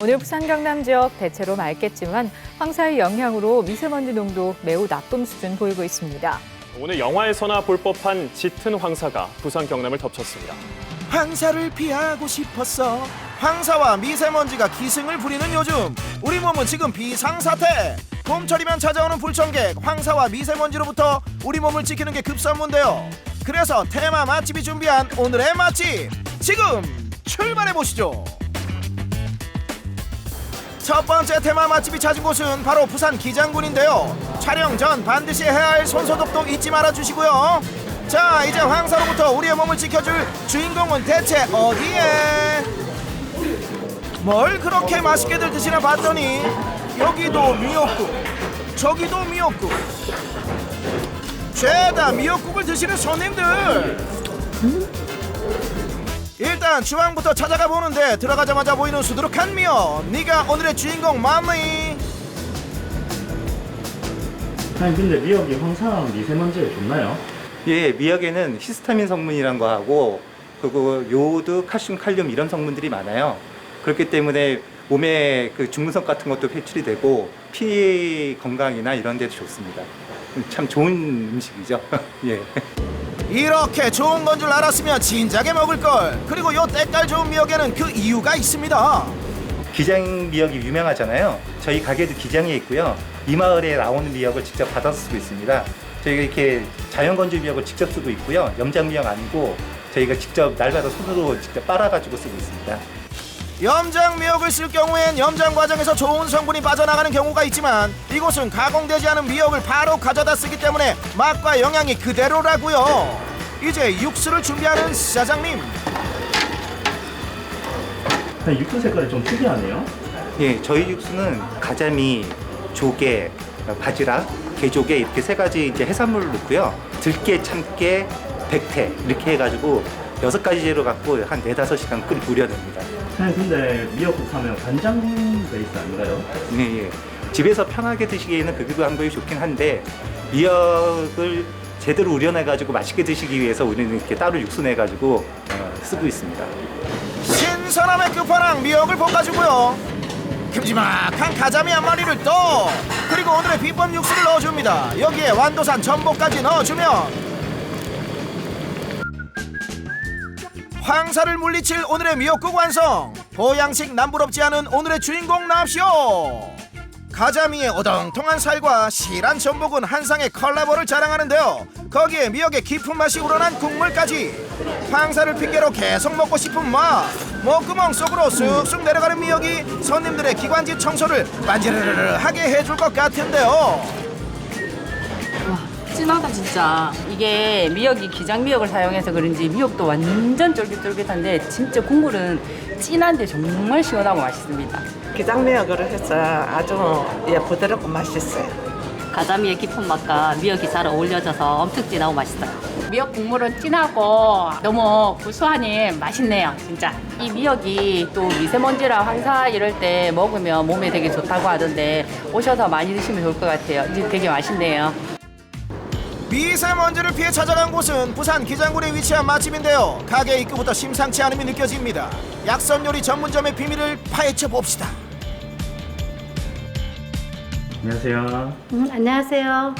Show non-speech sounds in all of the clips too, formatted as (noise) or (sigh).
오늘 부산 경남 지역 대체로 맑겠지만 황사의 영향으로 미세먼지 농도 매우 나쁨 수준 보이고 있습니다. 오늘 영화에서나 볼 법한 짙은 황사가 부산 경남을 덮쳤습니다. 황사를 피하고 싶었어. 황사와 미세먼지가 기승을 부리는 요즘 우리 몸은 지금 비상사태. 봄철이면 찾아오는 불청객 황사와 미세먼지로부터 우리 몸을 지키는 게 급선무인데요. 그래서 테마 맛집이 준비한 오늘의 맛집 지금 출발해 보시죠. 첫 번째 테마 맛집이 찾은 곳은 바로 부산 기장군인데요. 촬영 전 반드시 해야 할 손소독도 잊지 말아 주시고요. 자, 이제 황사로부터 우리의 몸을 지켜줄 주인공은 대체 어디에? 뭘 그렇게 맛있게들 드시나 봤더니 여기도 미역국, 저기도 미역국. 죄다 미역국을 드시는 손님들. 일단 주방부터 찾아가 보는데 들어가자마자 보이는 수두룩한 미역. 네가 오늘의 주인공 맞니? 아니 근데 미역이 황사랑 미세먼지에 좋나요? 예, 미역에는 히스타민 성분이란 거 하고 그리고 요오드, 칼슘, 칼륨 이런 성분들이 많아요. 그렇기 때문에 몸에 그 중금속 같은 것도 배출이 되고 피 건강이나 이런 데도 좋습니다. 참 좋은 음식이죠. (laughs) 예. 이렇게 좋은 건 줄 알았으면 진작에 먹을 걸. 그리고 요 때깔 좋은 미역에는 그 이유가 있습니다. 기장 미역이 유명하잖아요. 저희 가게도 기장에 있고요. 이 마을에 나오는 미역을 직접 받아서 쓰고 있습니다. 저희가 이렇게 자연 건조 미역을 직접 쓰고 있고요. 염장 미역 아니고 저희가 직접 날마다 손으로 직접 빨아가지고 쓰고 있습니다. 염장 미역을 쓸 경우엔 염장 과정에서 좋은 성분이 빠져나가는 경우가 있지만 이곳은 가공되지 않은 미역을 바로 가져다 쓰기 때문에 맛과 영양이 그대로라고요. 이제 육수를 준비하는 사장님. 아니, 육수 색깔이 좀 특이하네요. 예, 저희 육수는 가자미, 조개, 바지락, 개조개 이렇게 세 가지 이제 해산물을 넣고요. 들깨, 참깨, 백태 이렇게 해가지고 여섯 가지 재료 갖고 한 네다섯 시간 끓이 우려냅니다. 아니 근데 미역국 하면 간장 베이스 아닌가요? 예, 예. 집에서 편하게 드시기에는 그 방법이 좋긴 한데 미역을 제대로 우려내 가지고 맛있게 드시기 위해서 우리는 이렇게 따로 육수 내 가지고 어, 쓰고 있습니다. 신선함의 끝판왕 미역을 볶아주고요. 큼지막한 가자미 한 마리를 또 그리고 오늘의 비법 육수를 넣어줍니다. 여기에 완도산 전복까지 넣어주면 황사를 물리칠 오늘의 미역국 완성. 보양식 남부럽지 않은 오늘의 주인공 납시오. 가자미의 오동통한 살과 실한 전복은 한상의 컬라보를 자랑하는데요. 거기에 미역의 깊은 맛이 우러난 국물까지. 황사를 핑계로 계속 먹고 싶은 맛. 목구멍 속으로 쑥쑥 내려가는 미역이 손님들의 기관지 청소를 반지르르르 하게 해줄 것 같은데요. 진하다 진짜. 이게 미역이 기장 미역을 사용해서 그런지 미역도 완전 쫄깃쫄깃한데 진짜 국물은 진한데 정말 시원하고 맛있습니다. 기장미역으로 해서 아주 예, 부드럽고 맛있어요. 가자미의 깊은 맛과 미역이 잘 어울려져서 엄청 진하고 맛있어요. 미역 국물은 진하고 너무 구수하니 맛있네요 진짜. 이 미역이 또 미세먼지랑 황사 이럴 때 먹으면 몸에 되게 좋다고 하던데 오셔서 많이 드시면 좋을 것 같아요. 이게 되게 맛있네요 미세먼지를 피해 찾아간 곳은 부산 기장군에 위치한 맛집인데요. 가게 입구부터 심상치 않음이 느껴집니다. 약선 요리 전문점의 비밀을 파헤쳐 봅시다. 안녕하세요. 음, 안녕하세요.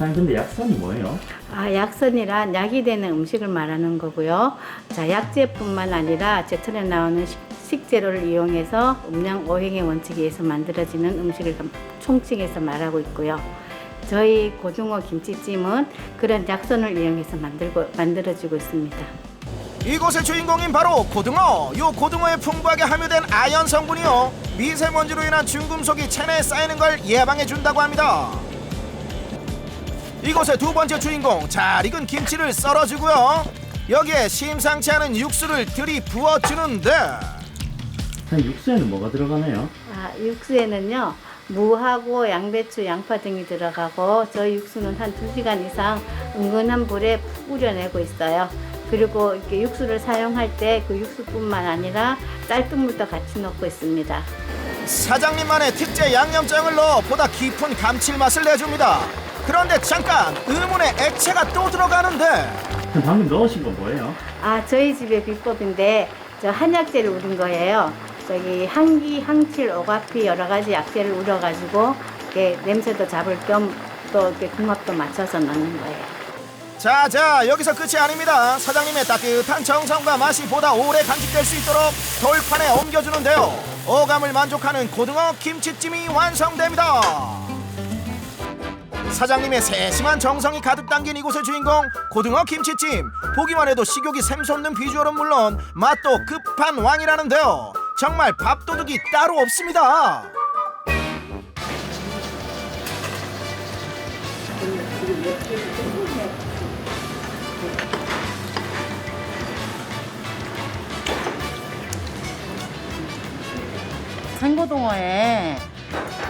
아니 근데 약선이 뭐예요? 아, 약선이란 약이 되는 음식을 말하는 거고요. 자, 약재뿐만 아니라 제철에 나오는 식, 식재료를 이용해서 음양 오행의 원칙에 의해서 만들어지는 음식을 총칭해서 말하고 있고요. 저희 고등어 김치찜은 그런 약선을 이용해서 만들고 만들어지고 있습니다. 이곳의 주인공인 바로 고등어. 요 고등어에 풍부하게 함유된 아연 성분이요. 미세먼지로 인한 중금속이 체내에 쌓이는 걸 예방해 준다고 합니다. 이곳의 두 번째 주인공 잘 익은 김치를 썰어주고요. 여기에 심상치 않은 육수를 들이 부어주는데 육수에는 뭐가 들어가나요? 아, 육수에는요. 무하고 양배추, 양파 등이 들어가고 저희 육수는 한 2시간 이상 은근한 불에 푹 우려내고 있어요. 그리고 이렇게 육수를 사용할 때 그 육수뿐만 아니라 쌀뜨물도 같이 넣고 있습니다. 사장님만의 특제 양념장을 넣어 보다 깊은 감칠맛을 내줍니다. 그런데 잠깐 의문의 액체가 또 들어가는데 그럼 방금 넣으신 건 뭐예요? 아, 저희 집의 비법인데 저 한약재를 우린 거예요. 저기 항기, 항칠, 오가피 여러 가지 약재를 우려가지고 이렇게 냄새도 잡을 겸 또 이렇게 궁합도 맞춰서 넣는 거예요. 자 자 여기서 끝이 아닙니다. 사장님의 따뜻한 정성과 맛이 보다 오래 간직될 수 있도록 돌판에 옮겨주는데요. 어감을 만족하는 고등어 김치찜이 완성됩니다. 사장님의 세심한 정성이 가득 담긴 이곳의 주인공 고등어 김치찜. 보기만 해도 식욕이 샘솟는 비주얼은 물론 맛도 급한 왕이라는데요 정말 밥도둑이 따로 없습니다 생고등어에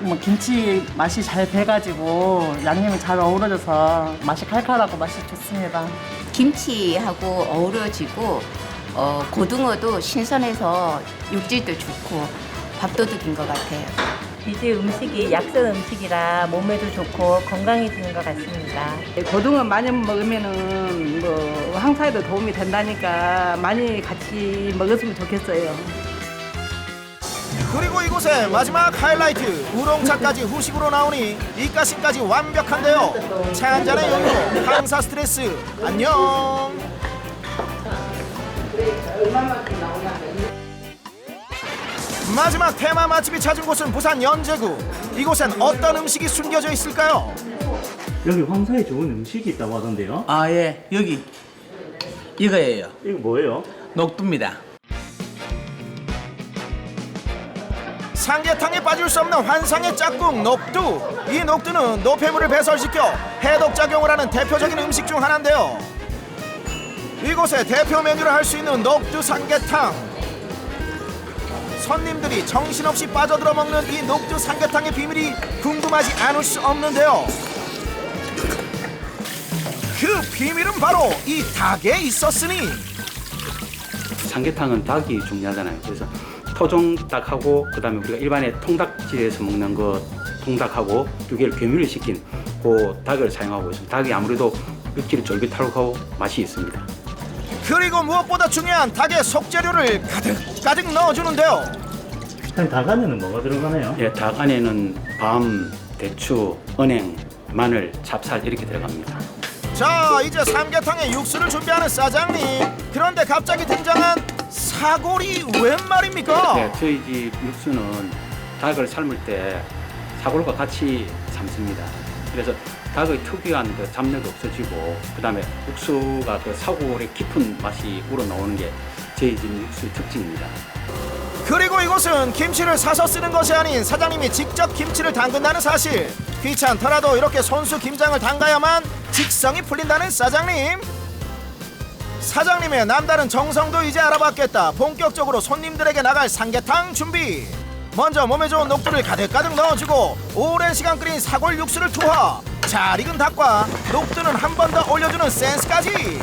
뭐 김치 맛이 잘 배가지고 양념이 잘 어우러져서 맛이 칼칼하고 맛이 좋습니다. 김치하고 어우러지고 어, 고등어도 신선해서 육질도 좋고 밥도둑인 것 같아요. 이제 음식이 약선 음식이라 몸에도 좋고 건강해지는 것 같습니다. 고등어 많이 먹으면은 뭐 항사에도 도움이 된다니까 많이 같이 먹었으면 좋겠어요. 그리고 이곳의 마지막 하이라이트 우롱차까지 후식으로 나오니 입가심까지 완벽한데요 차 한 잔의 여유로 항사 스트레스 안녕 마지막 테마 맛집이 찾은 곳은 부산 연제구 이곳엔 어떤 음식이 숨겨져 있을까요? 여기 황사에 좋은 음식이 있다고 하던데요? 아, 예. 여기. 이거예요. 이거 뭐예요? 녹두입니다. 삼계탕에 빠질 수 없는 환상의 짝꿍 녹두 이 녹두는 노폐물을 배설시켜 해독 작용을 하는 대표적인 음식 중 하나인데요 이곳의 대표 메뉴를 할 수 있는 녹두 삼계탕 손님들이 정신없이 빠져들어 먹는 이 녹두 삼계탕의 비밀이 궁금하지 않을 수 없는데요 그 비밀은 바로 이 닭에 있었으니 삼계탕은 닭이 중요하잖아요. 그래서 토종 닭하고 그다음에 우리가 일반의 통닭집에서 먹는 그 통닭하고 두 개를 괴밀을 시킨 그 닭을 사용하고 있습니다. 닭이 아무래도 육질이 쫄깃하고 맛이 있습니다. 그리고 무엇보다 중요한 닭의 속재료를 가득 가득 넣어주는데요 일단 닭 안에는 뭐가 들어가나요? 예, 닭 안에는 밤, 대추, 은행, 마늘, 찹쌀 이렇게 들어갑니다. 자 이제 삼계탕에 육수를 준비하는 사장님 그런데 갑자기 등장한 사골이 웬 말입니까? 네, 저희 집 육수는 닭을 삶을 때 사골과 같이 삶습니다. 그래서 닭의 특유한 그 잡내도 없어지고 그 다음에 육수가 그 사골의 깊은 맛이 우러나오는 게 저희 집 육수의 특징입니다. 그리고 이곳은 김치를 사서 쓰는 것이 아닌 사장님이 직접 김치를 담근다는 사실. 귀찮더라도 이렇게 손수 김장을 담가야만 직성이 풀린다는 사장님. 사장님의 남다른 정성도 이제 알아봤겠다. 본격적으로 손님들에게 나갈 삼계탕 준비. 먼저 몸에 좋은 녹두를 가득가득 넣어주고 오랜 시간 끓인 사골 육수를 투하 잘 익은 닭과 녹두는 한 번 더 올려주는 센스까지.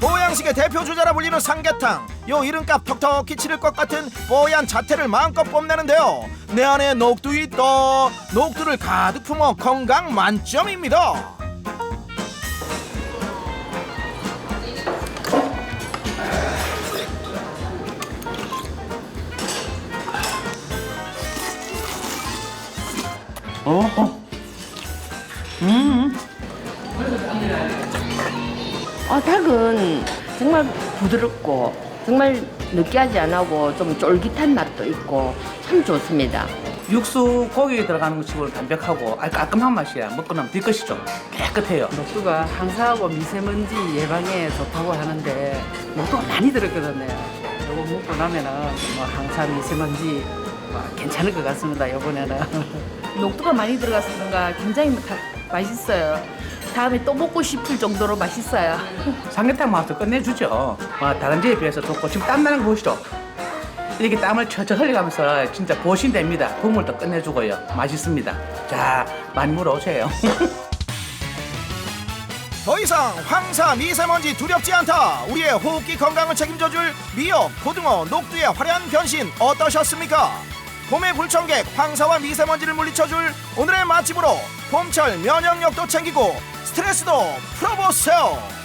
보양식의 대표 주자라 불리는 삼계탕. 요 이름값 턱턱히 치를 것 같은 뽀얀 자태를 마음껏 뽐내는데요. 내 안에 녹두 있다. 녹두를 가득 품어 건강 만점입니다 아, 닭은 정말 부드럽고 정말 느끼하지 않고 좀 쫄깃한 맛도 있고 참 좋습니다. 육수 고기에 들어가는 것 치고는 담백하고 아, 깔끔한 맛이야. 먹고 나면 뒤끝이 좀 깨끗해요. 녹두가 항사하고 미세먼지 예방에 좋다고 하는데 녹두가 많이 들었거든요. 요거 먹고 나면은 뭐 항사 미세먼지 뭐 괜찮을 것 같습니다. 요번에는 (laughs) 녹두가 많이 들어가서 그런가 굉장히 다- 맛있어요. 다음에 또 먹고 싶을 정도로 맛있어요. 삼계탕 맛도 끝내주죠. 아, 다른 집에 비해서 좋고 지금 땀 나는 거 보시죠. 이렇게 땀을 철철 흘려가면서 진짜 보신됩니다. 국물도 끝내주고요. 맛있습니다. 자, 많이 물어오세요. (laughs) 더 이상 황사 미세먼지 두렵지 않다 우리의 호흡기 건강을 책임져줄 미역 고등어 녹두의 화려한 변신 어떠셨습니까 봄의 불청객 황사와 미세먼지를 물리쳐줄 오늘의 맛집으로 봄철 면역력도 챙기고 스트레스도 풀어보세요